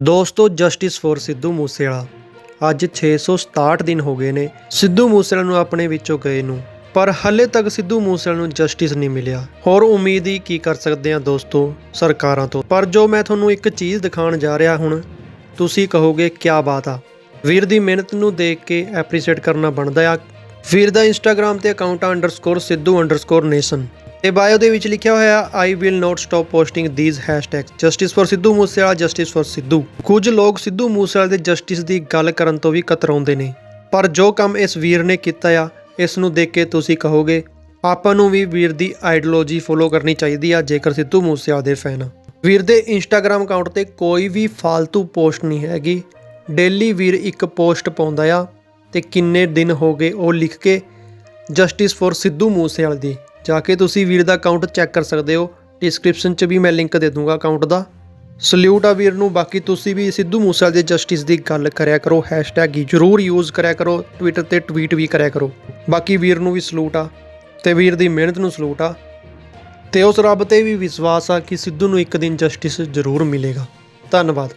ਦੋਸਤੋ, justice for Sidhu Moosewala, ਅੱਜ 667 ਦਿਨ ਹੋ ਗਏ ਨੇ ਸਿੱਧੂ ਮੂਸੇਵਾਲਾ ਨੂੰ ਆਪਣੇ ਵਿੱਚੋਂ ਗਏ ਨੂੰ, ਪਰ ਹੱਲੇ ਤੱਕ ਸਿੱਧੂ ਮੂਸੇਵਾਲਾ ਨੂੰ ਜਸਟਿਸ ਨਹੀਂ ਮਿਲਿਆ। ਹੋਰ ਉਮੀਦ ਹੀ ਕੀ ਕਰ ਸਕਦੇ ਆ ਦੋਸਤੋ, ਸਰਕਾਰਾਂ ਤੋਂ। ਪਰ ਜੋ ਮੈਂ ਤੁਹਾਨੂੰ ਇੱਕ ਚੀਜ਼ ਦਿਖਾਉਣ ਜਾ ਰਿਹਾ ਹੁਣ, ਤੁਸੀਂ ਕਹੋਗੇ ਕੀ ਬਾਤ ਆ। ਵੀਰ ਦੀ ਮਿਹਨਤ ਨੂੰ ਦੇਖ ਕੇ ਐਪਰੀਸ਼ੀਏਟ ਕਰਨਾ ਬਣਦਾ ਆ। ਵੀਰ ਦਾ ਇੰਸਟਾਗ੍ਰam ਤੇ ਅਕਾਊਂਟ ਆ _ਸਿੱਧੂ_ਨੇਸ਼ਨ ਤੇ ਬਾਇਓ ਦੇ ਵਿੱਚ ਲਿਖਿਆ ਹੋਇਆ I will not stop posting these hashtags justice for Sidhu Moosewala justice for Sidhu ਕੁਝ ਲੋਕ ਸਿੱਧੂ ਮੂਸੇਵਾਲੇ ਦੇ ਜਸਟਿਸ ਦੀ ਗੱਲ ਕਰਨ ਤੋਂ ਵੀ ਕਤਰਾਉਂਦੇ ਨੇ। ਪਰ ਜੋ ਕੰਮ ਇਸ ਵੀਰ ਨੇ ਕੀਤਾ ਆ, ਇਸ ਨੂੰ ਦੇਖ ਕੇ ਤੁਸੀਂ ਕਹੋਗੇ, ਆਪਾਂ ਨੂੰ ਵੀ ਵੀਰ ਦੀ ਆਈਡੀਓਲੋਜੀ ਫੋਲੋ ਕਰਨੀ ਚਾਹੀਦੀ ਆ, ਜੇਕਰ ਸਿੱਧੂ ਮੂਸੇਵਾਲਾ ਦੇ ਫੈਨ ਆ। ਵੀਰ ਦੇ ਇੰਸਟਾਗ੍ਰam ਅਕਾਊਂਟ ਤੇ ਕੋਈ ਵੀ ਫਾਲਤੂ ਪੋਸਟ ਨਹੀਂ ਹੈਗੀ। ਡੇਲੀ ਵੀਰ ਇੱਕ ਪੋਸਟ ਪਾਉਂਦਾ ਆ, ਤੇ ਕਿੰਨੇ ਦਿਨ ਹੋ ਗਏ ਉਹ ਲਿਖ ਕੇ ਜਸਟਿਸ ਫॉर ਸਿੱਧੂ ਮੂਸੇਵਾਲ ਦੀ। ਜਾ ਕੇ ਤੁਸੀਂ ਵੀਰ ਦਾ ਅਕਾਊਂਟ ਚੈੱਕ ਕਰ ਸਕਦੇ ਹੋ। ਡਿਸਕ੍ਰਿਪਸ਼ਨ 'ਚ ਵੀ ਮੈਂ ਲਿੰਕ ਦੇ ਦੂੰਗਾ ਅਕਾਊਂਟ ਦਾ। ਸਲੂਟ ਆ ਵੀਰ ਨੂੰ, ਬਾਕੀ ਤੁਸੀਂ ਵੀ ਸਿੱਧੂ ਮੂਸੇਵਾਲੇ ਦੇ ਜਸਟਿਸ ਦੀ ਗੱਲ ਕਰਿਆ ਕਰੋ। ਹੈਸ਼ਟੈਗ ਹੀ ਜ਼ਰੂਰ ਯੂਜ਼ ਕਰਿਆ ਕਰੋ ਟਵਿੱਟਰ ਤੇ ਟਵੀਟ ਵੀ ਕਰਿਆ ਕਰੋ। ਬਾਕੀ ਵੀਰ ਨੂੰ ਵੀ ਸਲੂਟ ਆ ਤੇ ਵੀਰ ਦੀ ਮਿਹਨਤ ਨੂੰ ਸਲੂਟ ਆ। ਤੇ ਉਸ ਰੱਬ ਤੇ ਵੀ ਵਿਸ਼ਵਾਸ ਆ ਕਿ ਸਿੱਧੂ ਨੂੰ ਇੱਕ ਦਿਨ ਜਸਟਿਸ ਜ਼ਰੂਰ ਮਿਲੇਗਾ। ਧੰਨਵਾਦ।